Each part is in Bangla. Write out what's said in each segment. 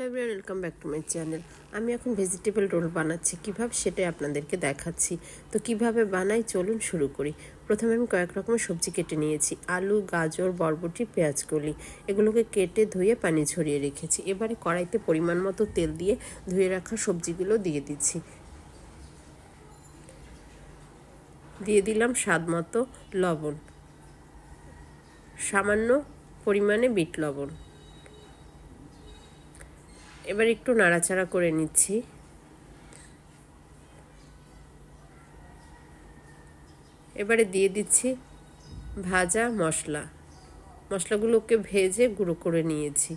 Hello everyone welcome back to my channel আমি এখন ভেজিটেবল রোল বানাচ্ছি। কীভাবে সেটাই আপনাদেরকে দেখাচ্ছি। তো কীভাবে বানাই? চলুন শুরু করি। প্রথমে আমি কয়েক রকমের সবজি কেটে নিয়েছি। আলু, গাজর, বরবটি, পেঁয়াজকলি। এগুলোকে কেটে ধুয়ে পানি ঝরিয়ে রেখেছি। এবারে কড়াইতে পরিমাণ মতো তেল দিয়ে ধুয়ে রাখা সবজিগুলো দিয়ে দিচ্ছি। দিয়ে দিলাম স্বাদ মতো লবণ। সামান্য পরিমাণে বিট লবণ। এবার একটু নাড়াচাড়া করে নিচ্ছি। এবারে দিয়ে দিচ্ছি ভাজা মশলা। মশলাগুলোকে ভেজে গুঁড়ো করে নিয়েছি।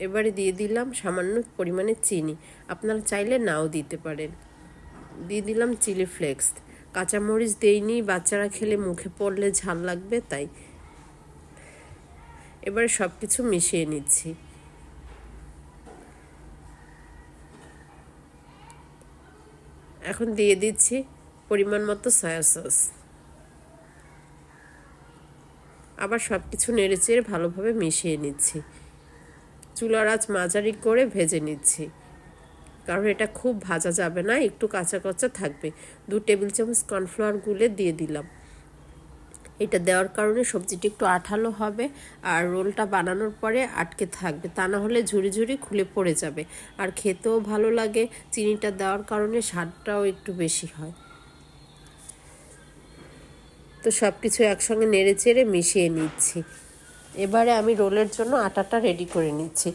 এবারে দিয়ে দিলাম সামান্য পরিমাণে চিনি। আপনারা চাইলে নাও দিতে পারেন। দিয়ে দিলাম চিলি ফ্লেক্স। কাঁচামরিচ দেইনি, বাচ্চারা খেলে মুখে পড়লে ঝাল লাগবে, তাই। এবারে সব কিছু মিশিয়ে নিচ্ছি। এখন দিয়ে দিচ্ছি পরিমাণ মতো সয়া সস আবার সব কিছু নেড়েচেড়ে ভালোভাবে মিশিয়ে নিচ্ছি। চুলার আঁচ মাঝারি করে ভেজে নিচ্ছি। কারণ এটা খুব ভাজা যাবে না, একটু কাঁচা কাঁচা থাকবে। দু টেবিল চামচ কর্নফ্লাওয়ার গুলে দিয়ে দিলাম। এটা দেওয়ার কারণে সবজিটি একটু আঠালো হবে আর রোলটা বানানোর পরে আটকে থাকবে। তা না হলে ঝুড়ি ঝুড়ি খুলে পড়ে যাবে। আর খেতেও ভালো লাগে, চিনিটা দেওয়ার কারণে স্বাদটাও একটু বেশি হয়। তো সব কিছু একসঙ্গে নেড়ে চেড়ে মিশিয়ে নিচ্ছি। এবারে আমি রোলের জন্য আটাটা রেডি করে নিচ্ছি।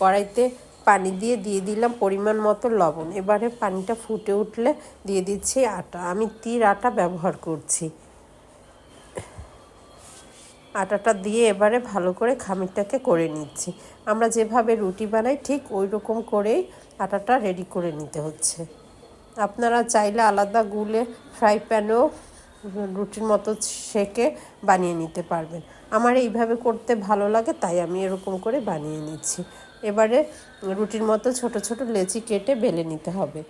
কড়াইতে পানি দিয়ে দিয়ে দিলাম পরিমাণ মতো লবণ। এবারে পানিটা ফুটে উঠলে দিয়ে দিচ্ছি আটা। আমি তির আটা ব্যবহার করছি। আটাটা দিয়ে এবারে ভালো করে খামিরটাকে করে নিচ্ছি। আমরা যেভাবে রুটি বানাই, ঠিক ওই রকম করেই আটাটা রেডি করে নিতে হচ্ছে। আপনারা চাইলে আলাদা গুলে ফ্রাই প্যানেও রুটির মতো সেকে বানিয়ে নিতে পারবেন। আমার এইভাবে করতে ভালো লাগে, তাই আমি এরকম করে বানিয়ে নিচ্ছি। এবারে রুটির মতো ছোট ছোট লেচি কেটে বেলে নিতে হবে।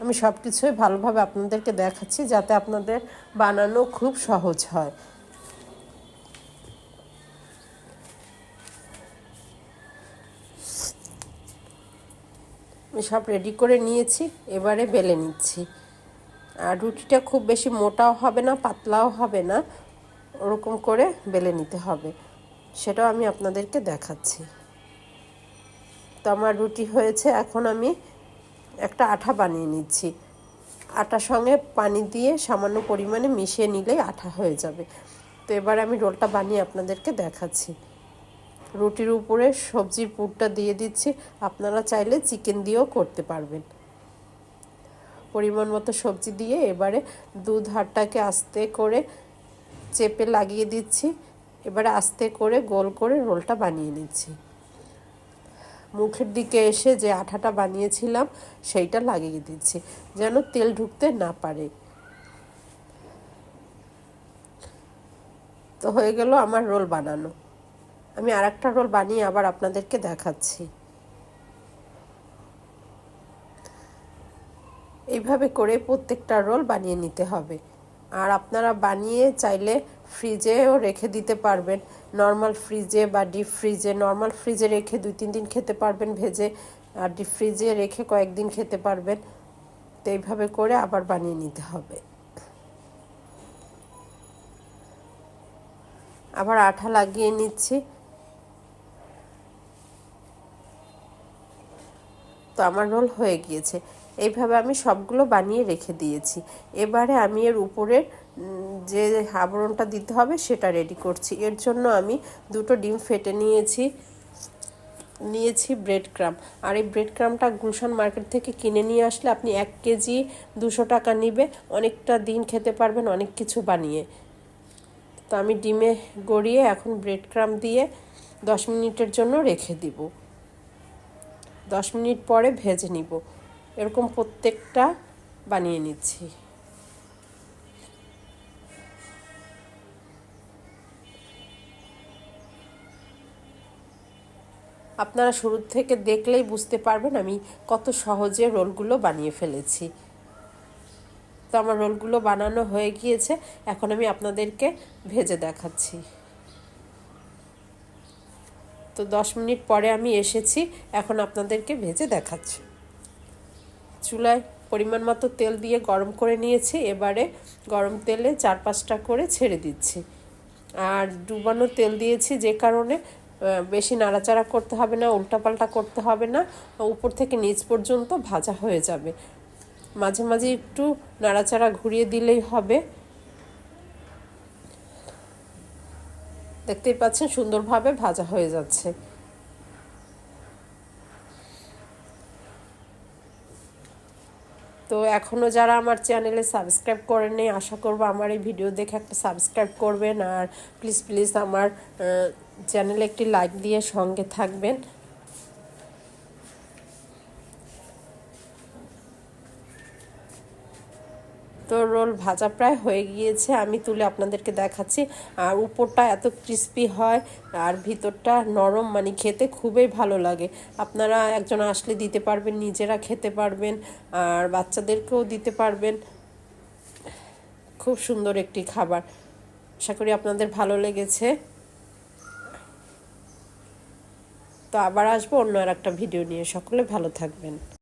আমি সব কিছুই ভালোভাবে আপনাদেরকে দেখাচ্ছি যাতে আপনাদের বানানো খুব সহজ হয়। আমি সব রেডি করে নিয়েছি, এবারে বেলে নিচ্ছি। আর রুটিটা খুব বেশি মোটাও হবে না, পাতলাও হবে না, ওরকম করে বেলে নিতে হবে। সেটাও আমি আপনাদেরকে দেখাচ্ছি। তো আমার রুটি হয়েছে, এখন আমি একটা আঠা বানিয়ে নিচ্ছি। আটার সঙ্গে পানি দিয়ে সামান্য পরিমাণে মিশিয়ে নিলেই আঠা হয়ে যাবে। তো এবার আমি রোলটা বানিয়ে আপনাদেরকে দেখাচ্ছি। রুটির উপরে সবজির পুরটা দিয়ে দিচ্ছি। আপনারা চাইলে চিকেন দিয়েও করতে পারবেন। পরিমাণ মতো সবজি দিয়ে এবারে দুধ হাটটাকে আস্তে করে চেপে লাগিয়ে দিচ্ছি। এবারে আস্তে করে গোল করে রোলটা বানিয়ে নিচ্ছি। মুখের দিকে এসে যে আঠাটা বানিয়েছিলাম, সেইটা লাগিয়ে দিচ্ছি, যেন তেল ঢুকতে না পারে। তো হয়ে গেল আমার রোল বানানো। আমি আর একটা রোল বানিয়ে আবার আপনাদেরকে দেখাচ্ছি। এইভাবে করে প্রত্যেকটা রোল বানিয়ে নিতে হবে। আর আপনারা বানিয়ে চাইলে ফ্রিজেও রেখে দিতে পারবেন। নর্মাল ফ্রিজে বা ডিপ ফ্রিজে নর্মাল ফ্রিজে রেখে দুই, তিন দিন খেতে পারবেন, ভেজে আর ডিপ ফ্রিজে রেখে কয়েকদিন খেতে পারবেন। তো এইভাবে করে আবার বানিয়ে নিতে হবে। আবার আঠা লাগিয়ে নিচ্ছি। তো আমার রোল হয়ে গিয়েছে। এইভাবে আমি সবগুলো বানিয়ে রেখে দিয়েছি। এবারে আমি এর উপরের যে আবরণটা দিতে হবে সেটা রেডি করছি। এর জন্য আমি দুটো ডিম ফেটে নিয়েছি নিয়েছি ব্রেড ক্রাম আর এই ব্রেড ক্রামটা গুলশান মার্কেট থেকে কিনে নিয়ে আসলে আপনি এক কেজি দুশো টাকা নিবে। অনেকটা দিন খেতে পারবেন, অনেক কিছু বানিয়ে। তো আমি ডিমে গড়িয়ে এখন ব্রেড ক্রাম দিয়ে দশ মিনিটের জন্য রেখে দিব। দশ মিনিট পরে ভেজে নিব। এরকম প্রত্যেকটা বানিয়ে নিচ্ছি। আপনারা শুরু থেকে দেখলেই বুঝতে পারবেন আমি কত সহজে রোলগুলো বানিয়ে ফেলেছি। তো আমার রোলগুলো বানানো হয়ে গিয়েছে, এখন আমি আপনাদেরকে ভেজে দেখাচ্ছি। তো তো দশ মিনিট পরে আমি এসেছি, এখন আপনাদেরকে ভেজে দেখাচ্ছি। চুলায় পরিমাণ মতো তেল দিয়ে গরম করে নিয়েছি, এবারে গরম তেলে চার পাঁচটা করে ছেড়ে দিচ্ছি। আর ডুবানো তেল দিয়েছি যে কারণে বেশি নাড়াচাড়া করতে হবে না, উল্টাপাল্টা করতে হবে না, উপর থেকে নিচ পর্যন্ত ভাজা হয়ে যাবে। মাঝে মাঝে একটু নাড়াচাড়া ঘুরিয়ে দিলেই হবে। দেখতেই পাচ্ছেন সুন্দরভাবে ভাজা হয়ে যাচ্ছে। তো এখনও যারা আমার চ্যানেলে সাবস্ক্রাইব করেনি আশা করব আমার এই ভিডিও দেখে একটা সাবস্ক্রাইব করবেন। আর প্লিজ প্লিজ আমার চ্যানেলে একটি লাইক দিয়ে সঙ্গে থাকবেন। তো রোল ভাজা প্রায় হয়ে গিয়েছে। আমি তুলে আপনাদেরকে দেখাচ্ছি। আর উপরটা এত ক্রিস্পি হয় আর ভিতরটা নরম মানে খেতে খুবই ভালো লাগে। আপনারা একজন আসলে দিতে পারবেন, নিজেরা খেতে পারবেন আর বাচ্চাদেরকেও দিতে পারবেন। খুব সুন্দর একটি খাবার। আশা করি আপনাদের ভালো লেগেছে। তো আবার আসব অন্য আর একটা ভিডিও নিয়ে। সকলে ভালো থাকবেন।